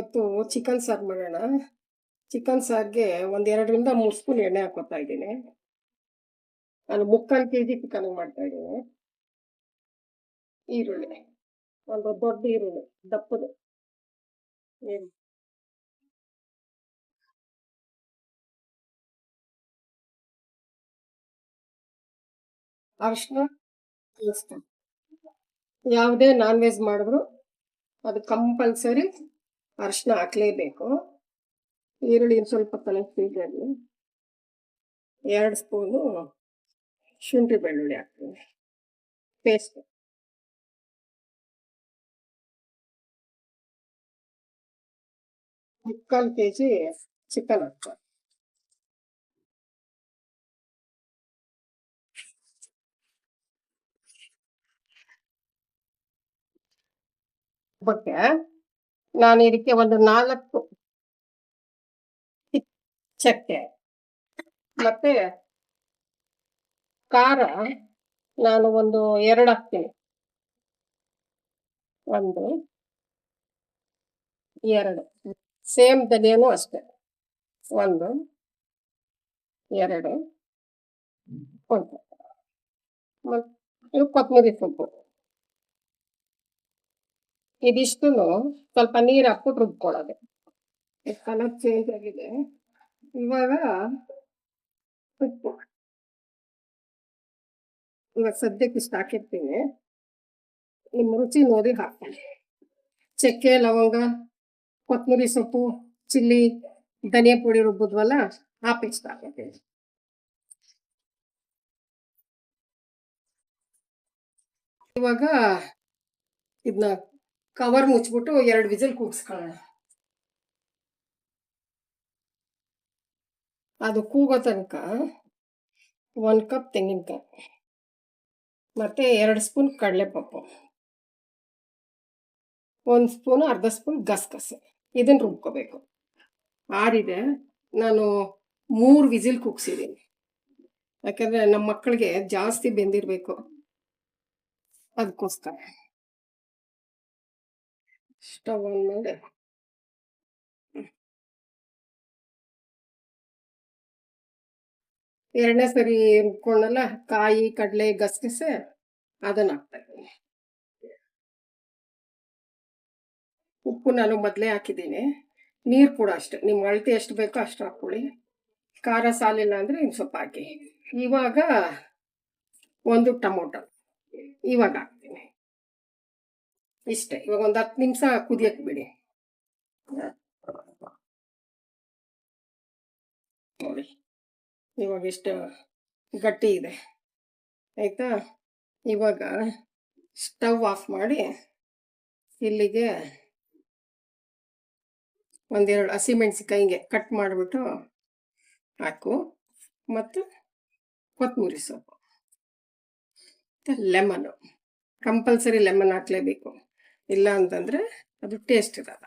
ಇವತ್ತು ಚಿಕನ್ ಸಾರು ಮಾಡೋಣ. ಚಿಕನ್ ಸಾರಿಗೆ ಒಂದು ಎರಡರಿಂದ ಮೂರು ಸ್ಪೂನ್ ಎಣ್ಣೆ ಹಾಕೋತಾ ಇದ್ದೀನಿ. ನಾನು ಮುಕ್ಕಾಲು ಕೆ ಜಿ ಚಿಕನ್ ಮಾಡ್ತಾ ಇದ್ದೀನಿ. ಈರುಳ್ಳಿ, ಒಂದು ದೊಡ್ಡ ಈರುಳ್ಳಿ, ದಪ್ಪದು. ಅರಿಶಿನ ಯಾವುದೇ ನಾನ್ ವೆಜ್ ಮಾಡಿದ್ರು ಅದು ಕಂಪಲ್ಸರಿ ಅರಿಶಿನ ಹಾಕ್ಲೇಬೇಕು. ಈರುಳ್ಳಿ ಒಂದ್ ಸ್ವಲ್ಪ ಕಲಿಸ್ತಿದ್ದಲ್ಲಿ ಎರಡು ಸ್ಪೂನು ಶುಂಠಿ ಬೆಳ್ಳುಳ್ಳಿ ಹಾಕ್ತೀನಿ. ಪೇಸ್ಟ್ ಮುಕ್ಕಾಲು ಕೆ ಜಿ ಚಿಕನ್ ಹಾಕ್ತೀನಿ. ಬಗ್ಗೆ ನಾನು ಇದಕ್ಕೆ ಒಂದು ನಾಲ್ಕು ಚಕ್ಕೆ. ಮತ್ತೆ ಖಾರ ನಾನು ಒಂದು ಎರಡು ಹಾಕ್ತೀನಿ. ಒಂದು, ಎರಡು. ಸೇಮ್ ಧನಿಯಾನು ಅಷ್ಟೇ. ಒಂದು, ಎರಡು, ಒಂದು. ಮತ್ತು ಕೊತ್ತಂಬರಿ ಸೊಪ್ಪು. ಇದಿಷ್ಟು ಸ್ವಲ್ಪ ನೀರು ಹಾಕ್ಬಿಟ್ಟು ರುಬ್ಕೊಳ್ಳೋದು. ಕಲರ್ ಚೇಂಜ್ ಆಗಿದೆ. ಇವಾಗ ಉಪ್ಪು ಇವಾಗ ಸದ್ಯಕ್ಕೆ ಇಷ್ಟು ಹಾಕಿರ್ತೀನಿ. ನಿಮ್ಮ ರುಚಿ ನೋಡಿ ಹಾಕ್ತೀನಿ. ಚಕ್ಕೆ, ಲವಂಗ, ಕೊತ್ತಂಬರಿ ಸೊಪ್ಪು, ಚಿಲ್ಲಿ, ಧನಿಯಾ ಪುಡಿ ರುಬ್ಬಿದ್ವಲ್ಲ, ಆ ಪೇಸ್ಟ್ ಹಾಕಿರ್ತೀನಿ ಇವಾಗ ಇದನ್ನ ಕವರ್ ಮುಚ್ಚಿಬಿಟ್ಟು ಎರಡು ವಿಜಲ್ ಕೂಗಿಸ್ಕೊಳ್ಳೋಣ. ಅದು ಕೂಗೋ ತನಕ ಒಂದು ಕಪ್ ತೆಂಗಿನಕಾಯಿ, ಮತ್ತು ಎರಡು ಸ್ಪೂನ್ ಕಡಲೆಪಪ್ಪು, ಒಂದು ಸ್ಪೂನು, ಅರ್ಧ ಸ್ಪೂನ್ ಗಸಗಸೆ ಇದನ್ನು ರುಬ್ಕೋಬೇಕು. ಆರಿದೆ, ನಾನು ಮೂರು ವಿಸಿಲ್ ಕೂಗ್ಸಿದ್ದೀನಿ ಯಾಕಂದರೆ ನಮ್ಮ ಮಕ್ಕಳಿಗೆ ಜಾಸ್ತಿ ಬೆಂದಿರಬೇಕು. ಅದಕ್ಕೋಸ್ಕರ. ಸ್ಟವ್ ಆನ್ ಮಾಡಿ ಎರಡನೇ ಸರಿ ರುಬ್ಕೊಂಡಲ್ಲ ಕಾಯಿ ಕಡಲೆ ಗಸಗಸೆ ಅದನ್ನ ಹಾಕ್ತಾ ಇದ್ದೀನಿ ಉಪ್ಪು ನಾನು ಮೊದಲೇ ಹಾಕಿದ್ದೀನಿ ನೀರು ಕೂಡ ಅಷ್ಟೆ ನಿಮ್ಮ ಅಳತೆ ಎಷ್ಟು ಬೇಕೋ ಅಷ್ಟು ಹಾಕ್ಕೊಳ್ಳಿ ಖಾರ ಸಾಲಿಲ್ಲ ಅಂದರೆ ಇನ್ನು ಸ್ವಲ್ಪ ಹಾಕಿ ಇವಾಗ ಒಂದು ಟೊಮೊಟೊ ಇವಾಗ ಇಷ್ಟೇ. ಇವಾಗ ಒಂದು ಹತ್ತು ನಿಮಿಷ ಕುದಿಯಕ್ಕೆ ಬಿಡಿ. ನೋಡಿ. ಇವಾಗ ಇಷ್ಟು ಗಟ್ಟಿ ಇದೆ. ಆಯ್ತಾ? ಇವಾಗ ಸ್ಟವ್ ಆಫ್ ಮಾಡಿ ಇಲ್ಲಿಗೆ ಒಂದೆರಡು ಹಸಿಮೆಣ್ಸಿಕಾಯಿ ಹಿಂಗೆ ಕಟ್ ಮಾಡಿಬಿಟ್ಟು ಹಾಕು. ಮತ್ತು ಕೊತ್ತಂಬರಿ ಸೊಪ್ಪು. ಮತ್ತು ಲೆಮನು. Compulsory lemon ಹಾಕ್ಲೇಬೇಕು. ಇಲ್ಲ ಅಂತಂದರೆ ಅದು ಟೇಸ್ಟ್ ಇರಲ್ಲ.